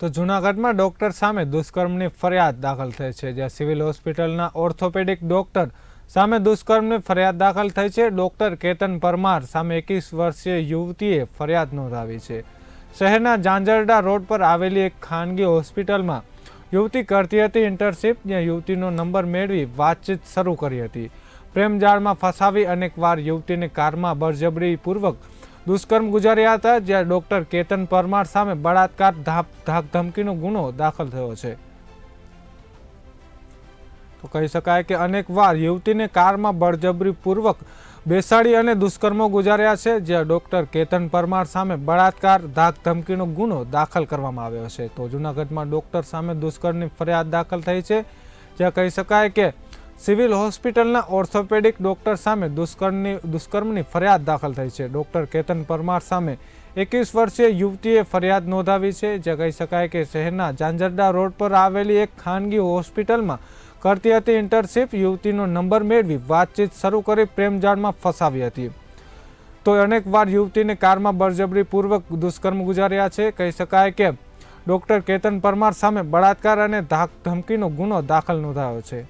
તો જૂનાગઢમાં ડોક્ટર સામે દુષ્કર્મની ફરિયાદ દાખલ થઈ છે, જ્યાં સિવિલ હોસ્પિટલના ઓર્થોપેડિક ડોક્ટર સામે દુષ્કર્મની ફરિયાદ દાખલ થઈ છે. ડોક્ટર કેતન પરમાર સામે એકવીસ વર્ષીય યુવતીએ ફરિયાદ નોંધાવી છે. શહેરના જાંજરડા રોડ પર આવેલી એક ખાનગી હોસ્પિટલમાં યુવતી કરતી હતી ઇન્ટરશીપ જ્યાં યુવતીનો નંબર મેળવી વાતચીત શરૂ કરી હતી. પ્રેમજાળમાં ફસાવી અનેકવાર યુવતીને કારમાં બળજબરીપૂર્વક દુષ્કર્મ ગુજાર્યા હતા જ્યાં ડોક્ટર કેતન પરમાર સામે બળાત્કાર ધાક ધમકીનો ગુનો દાખલ થયો છે. તો કહી શકાય કે અનેકવાર યુવતીને કારમાં બળજબરીપૂર્વક બેસાડી અને દુષ્કર્મો ગુજાર્યા છે, જ્યાં ડોક્ટર કેતન પરમાર સામે બળાત્કાર ધાક ધમકીનો ગુનો દાખલ કરવામાં આવ્યો છે. તો જૂનાગઢમાં ડોક્ટર સામે દુષ્કર્મની ફરિયાદ દાખલ થઈ છે. જ્યાં કહી શકાય કે સિવિલ હોસ્પિટલના ઓર્થોપેડિક ડોક્ટર સામે દુષ્કર્મની દુષ્કર્મની ફરિયાદ દાખલ થઈ છે. ડોક્ટર કેતન પરમાર સામે એકવીસ વર્ષીય યુવતીએ ફરિયાદ નોંધાવી છે. જે કહી શકાય કે શહેરના જાંજરડા રોડ પર આવેલી એક ખાનગી હોસ્પિટલમાં કરતી હતી ઇન્ટર્નશીપ. યુવતીનો નંબર મેળવી વાતચીત શરૂ કરી પ્રેમજાળમાં ફસાવી હતી. તો અનેકવાર યુવતીને કારમાં બળજબરીપૂર્વક દુષ્કર્મ ગુજાર્યા છે. કહી શકાય કે ડોક્ટર કેતન પરમાર સામે બળાત્કાર અને ધાક ધમકીનો ગુનો દાખલ નોંધાયો છે.